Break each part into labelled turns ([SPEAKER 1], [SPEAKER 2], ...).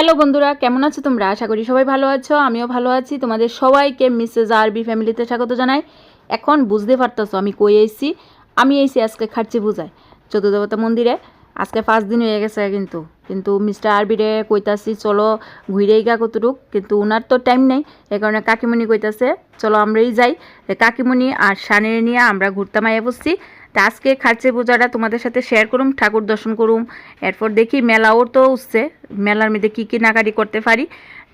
[SPEAKER 1] Hello বন্ধুরা, কেমন আছো তোমরা? আশা করি সবাই ভালো আছো, আমিও ভালো আছি। তোমাদের সবাইকে মিসেস আরবি ফ্যামিলিতে স্বাগত জানাই। এখন বুঝতে পারতেছো আমি কই আইছি। আমি আইছি আজকে খার্চি পূজায় চতুর্দেবতা মন্দিরে। আজকে পাঁচ দিন হয়ে গেছে কিন্তু কিন্তু মিস্টার আরবিরে কইতাছি, চলো ঘুরেই গা কতটুক, কিন্তু ওনার তো টাইম নেই, এ কারণে কাকিমণি কইতাছে, চলো আমরাই যাই। কাকিমণি আর সানের নিয়ে আমরা ঘুরতাম আইয়া বসছি। তা আজকে খার্চে পূজাটা তোমাদের সাথে শেয়ার করুম, ঠাকুর দর্শন করুম। এরপর দেখি মেলাও তো উঠছে, মেলার মধ্যে কী কী নাগারি করতে পারি।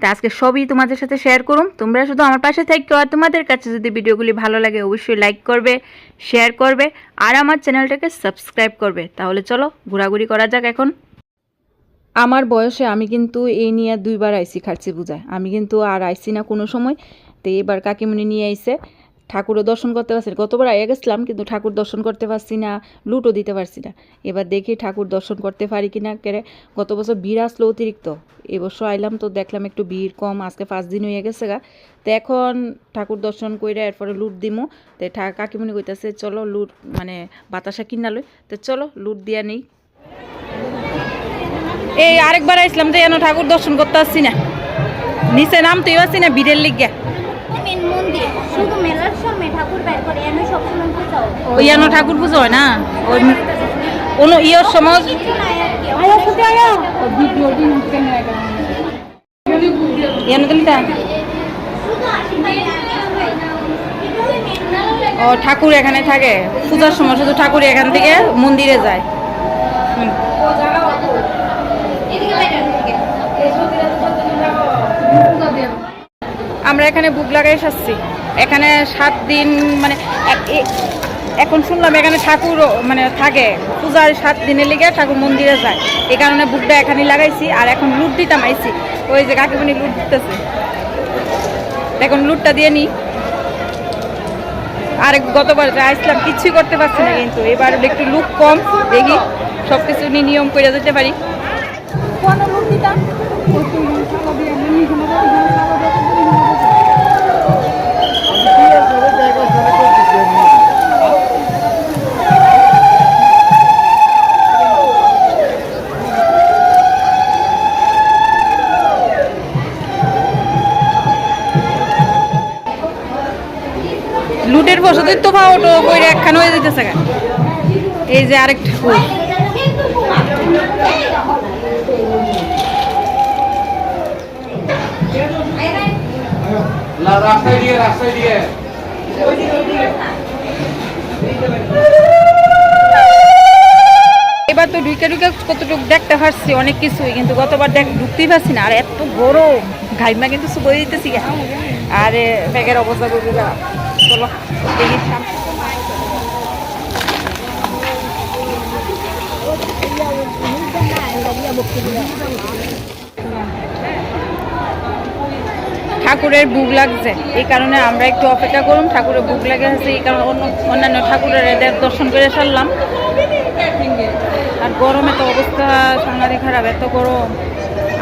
[SPEAKER 1] তা আজকে সবই তোমাদের সাথে শেয়ার করুম। তোমরা শুধু আমার পাশে থাকো আর তোমাদের কাছে যদি ভিডিওগুলি ভালো লাগে অবশ্যই লাইক করবে শেয়ার করবে আর আমার চ্যানেলটাকে সাবস্ক্রাইব করবে। তাহলে চলো ঘোরাঘুরি করা যাক এখন। আমার বয়সে আমি কিন্তু এই নিয়ে দুইবার আইছি খার্চি পূজায়। আমি কিন্তু আর আইছি না কোনো সময়। তো এবার কাকিমুনি নিয়ে আইছে ঠাকুরও দর্শন করতে পারছি না। গতবার আইয়া গেছিলাম, কিন্তু ঠাকুর দর্শন করতে পারছি না, লুটও দিতে পারছি না। এবার দেখি ঠাকুর দর্শন করতে পারি কি না কেরে, গত বছর ভিড় আসলো অতিরিক্ত। এবছর আইলাম তো দেখলাম একটু ভিড় কম, আজকে পাঁচ দিন হয়ে গেছে গা। তো এখন ঠাকুর দর্শন করে এরপরে লুট দিমু। তো কাকিমণি কইতাছে, চলো লুট মানে বাতাসা কিনা লই। তো চলো, লুট দিয়া নেই। এই আরেকবার আইসলাম তো এনো ঠাকুর দর্শন করতে আসছি না। নিচে নাম তুই আসছি না, ভিড়ের লিগা
[SPEAKER 2] মেন মন্দির। শুধু মেলার সময় ঠাকুর বের করে এনে সবসময় পূজা হয়।
[SPEAKER 1] ওই এনো ঠাকুর পুজো হয় না? ওই কোনো ইয়ের সময়
[SPEAKER 2] কি। আয়া শুধু আয়া
[SPEAKER 1] এনো দিলি তা ও ঠাকুর এখানে থাকে। পূজার সময় শুধু ঠাকুর এখান থেকে মন্দিরে যায়। হুম। আমরা এখানে বুক লাগাই সাজছি। এখানে সাত দিন মানে এখন শুনলাম এখানে ঠাকুর মানে থাকে। পূজার সাত দিনের লেগে ঠাকুর মন্দিরে যায়। এই কারণে বুকটা এখানে লাগাইছি আর এখন লুট দিতাম আইছি ওই যে কাকিমণি লুট দিতেছে। এখন লুটটা দিয়ে নিই আর গতবার যা আসলাম কিছুই করতে পারছি না কিন্তু। এবার একটু লুক কম দেখি সব কিছু নিয়ম করে যেতে পারি। কোন লুট দিতাম? লুটের বসতির তো ভাও তো কইরা একখান হয়ে যেতেছে গা। এই যে আরেক ঠাকুর
[SPEAKER 3] রাস্তায় দিয়ে রাস্তায় দিয়ে
[SPEAKER 1] এবার তো ঢুকে ঢুকে কতটুকু দেখতে পারছি অনেক কিছুই কিন্তু গতবার দেখ ঢুকতেই পারছি না আর এত গরম ঘাইমা কিন্তু সুবই দিতেছি। আর ব্যাগের অবস্থা যা চলো ঠাকুরের বুক লাগছে, এই কারণে আমরা একটু অপেক্ষা করুন ঠাকুরের বুক লাগে আছে এই কারণে অন্য অন্যান্য ঠাকুরের এদের দর্শন করে সারলাম। আর গরমে তো অবস্থা সাংঘাতিক খারাপ, এত গরম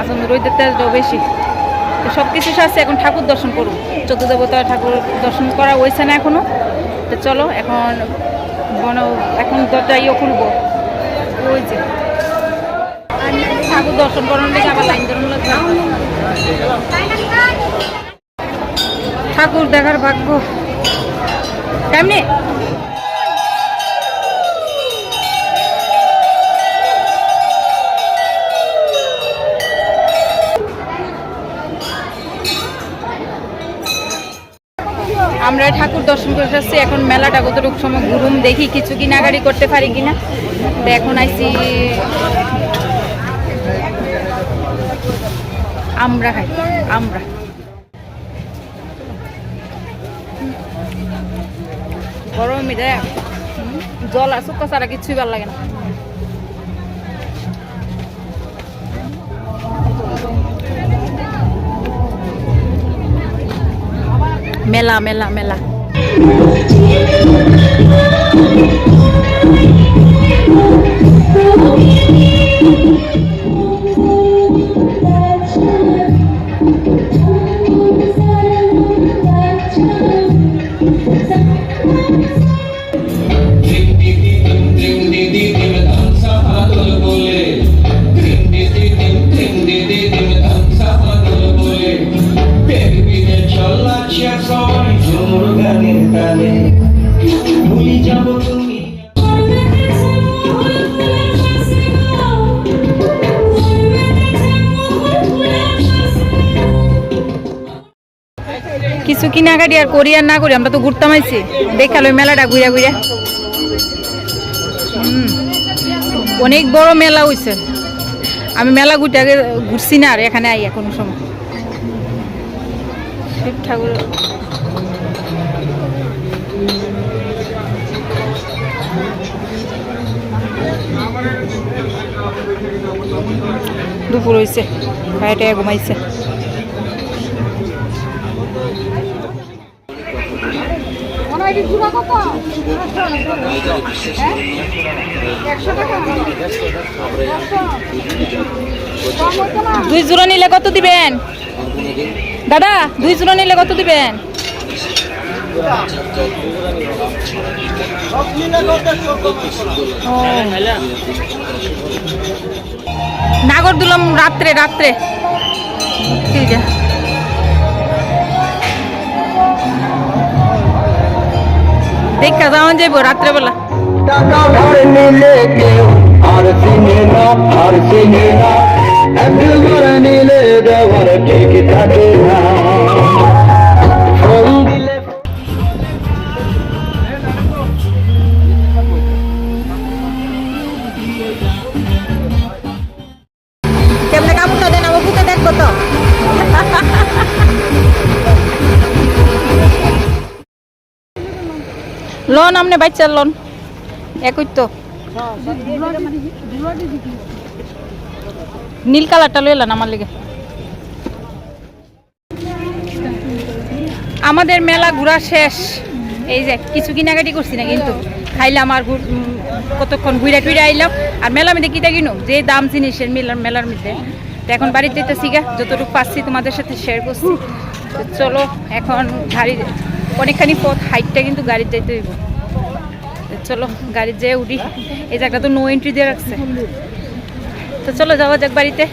[SPEAKER 1] আসলে রোদের তেজটাও বেশি। সব কিছু সারছে, এখন ঠাকুর দর্শন করুন। চতুর্দেবতা ঠাকুর দর্শন করা হয়েছে না এখনও তো চলো, এখন বন, এখন দরজা ইয়ে খুলবো। ওই যে। ঠাকুর দর্শন করার লেগে আবার লাইন ধরুন ঠাকুর দেখার ভাগ্য। কেমনি? আমরা ঠাকুর দর্শন করে আসছি। এখন মেলাটা কতটুকু সময় ঘুরুম দেখি কিছু কিনাগাড়ি করতে পারি কিনা। তো এখন আইছি আমরা খাই, আমরা। গরম জল আর শুকা ছাড়া কিছুই ভালো লাগে না। মেলা মেলা মেলা
[SPEAKER 3] বলে
[SPEAKER 1] কিছু কিনাকাটি আর করি আর না করি, আমরা তো ঘুরতাম আইছি। দেখাল মেলাটা ঘুরে ঘুরে। অনেক বড় মেলা হইছে। আমি মেলা ঘুরতে আগে ঘুরছি না আর এখানে আই কোনো সময়। শিব ঠাকুর। দুপুর হয়েছে খাইটে ঘুমাইছে। দুই জোড়া নিলে কত দিবেন? দাদা, দুই জোড়া নিলে কত দিবেন। নাগর দিলাম রাত্রে রাত্রে। ঠিক আছে। দেখা যাওয়া যাইব রাত্রেবেলা।
[SPEAKER 3] টাকা ধার নিলে কেউ আর চিনে না, আর চিনে না। একবার নিলে দেওয়ার ঠিক থাকে না।
[SPEAKER 1] লোন আমনে বাচ্চার লোন। একই তো। নীল কালারটা লইলেন আমার লেগে। আমাদের মেলা ঘোরা শেষ। এই যে, কিছু কেনাকাটি করছি না কিন্তু। খাইলাম আর কতক্ষণ ঘুরে টুইরে আইলাম। আর মেলা মধ্যে কিটা কিনো যে দাম জিনিসের মেলার মেলার মধ্যে। তো এখন বাড়িতে যেতেছি গা। যতটুকু পাচ্ছি তোমাদের সাথে শেয়ার করছি। তো চলো, এখন গাড়ি অনেকখানি পথ হাইটটা কিন্তু গাড়ির যাইতে হইব। চলো, গাড়ির যেয়ে উঠি। এই জায়গাটা তো নো এন্ট্রি দিয়ে রাখছে। তো চলো, যাওয়া যাক বাড়িতে।